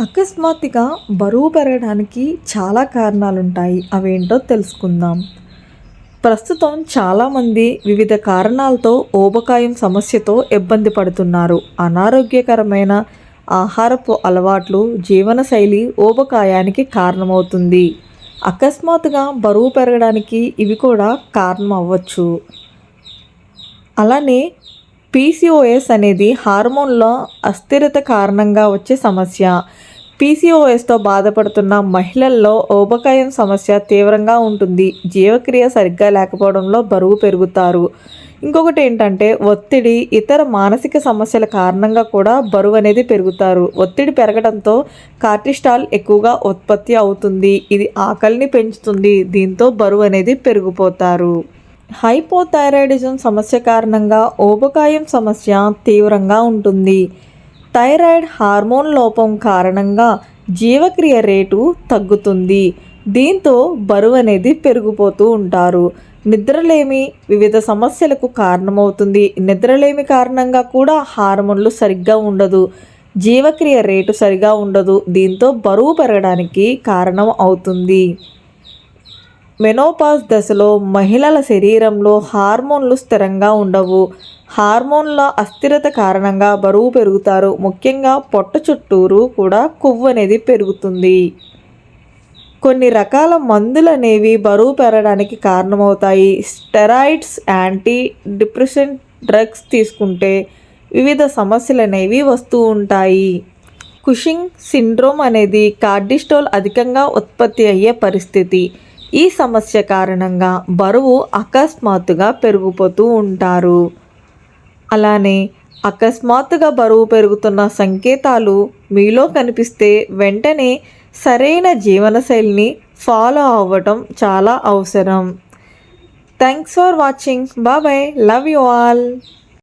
అకస్మాత్తుగా బరువు పెరగడానికి చాలా కారణాలుంటాయి. అవేంటో తెలుసుకుందాం. ప్రస్తుతం చాలామంది వివిధ కారణాలతో ఊబకాయం సమస్యతో ఇబ్బంది పడుతున్నారు. అనారోగ్యకరమైన ఆహారపు అలవాట్లు జీవనశైలి ఊబకాయానికి కారణమవుతుంది. అకస్మాత్తుగా బరువు పెరగడానికి ఇవి కూడా కారణం అవ్వచ్చు అలానే పీసీఓఎస్ అనేది హార్మోన్లో అస్థిరత కారణంగా వచ్చే సమస్య. పీసీఓఎస్తో బాధపడుతున్న మహిళల్లో ఓబకాయం సమస్య తీవ్రంగా ఉంటుంది. జీవక్రియ సరిగ్గా లేకపోవడంలో బరువు పెరుగుతారు. ఇంకొకటి ఏంటంటే ఒత్తిడి ఇతర మానసిక సమస్యల కారణంగా కూడా బరువు అనేది పెరుగుతారు. ఒత్తిడి పెరగడంతో కార్టిస్టాల్ ఎక్కువగా ఉత్పత్తి అవుతుంది. ఇది ఆకలిని పెంచుతుంది. దీంతో బరువు అనేది పెరిగిపోతారు. హైపోథైరాయిడిజం సమస్య కారణంగా ఓబకాయం సమస్య తీవ్రంగా ఉంటుంది. థైరాయిడ్ హార్మోన్ లోపం కారణంగా జీవక్రియ రేటు తగ్గుతుంది. దీంతో బరువు అనేది పెరిగిపోతూ ఉంటారు. నిద్రలేమి వివిధ సమస్యలకు కారణమవుతుంది. నిద్రలేమి కారణంగా కూడా హార్మోన్లు సరిగ్గా ఉండదు. జీవక్రియ రేటు సరిగా ఉండదు. దీంతో బరువు పెరగడానికి కారణం అవుతుంది. మెనోపాజ్ దశలో మహిళల శరీరంలో హార్మోన్లు స్థిరంగా ఉండవు. హార్మోన్ల అస్థిరత కారణంగా బరువు పెరుగుతారు. ముఖ్యంగా పొట్ట చుట్టూరు కూడా కొవ్వు అనేది పెరుగుతుంది. కొన్ని రకాల మందులు అనేవి బరువు పెరగడానికి కారణమవుతాయి. స్టెరాయిడ్స్ యాంటీ డిప్రెషన్ డ్రగ్స్ తీసుకుంటే వివిధ సమస్యలు అనేవి వస్తూ ఉంటాయి. కుషింగ్ సిండ్రోమ్ అనేది కార్డిస్టోల్ అధికంగా ఉత్పత్తి అయ్యే పరిస్థితి. ఈ సమస్య కారణంగా బరువు అకస్మాత్తుగా పెరిగిపోతూ ఉంటారు. అలానే అకస్మాత్తుగా బరువు పెరుగుతున్న సంకేతాలు మీలో కనిపిస్తే వెంటనే సరైన జీవనశైలిని ఫాలో అవ్వటం చాలా అవసరం. Thanks for watching. Bye. Love you all.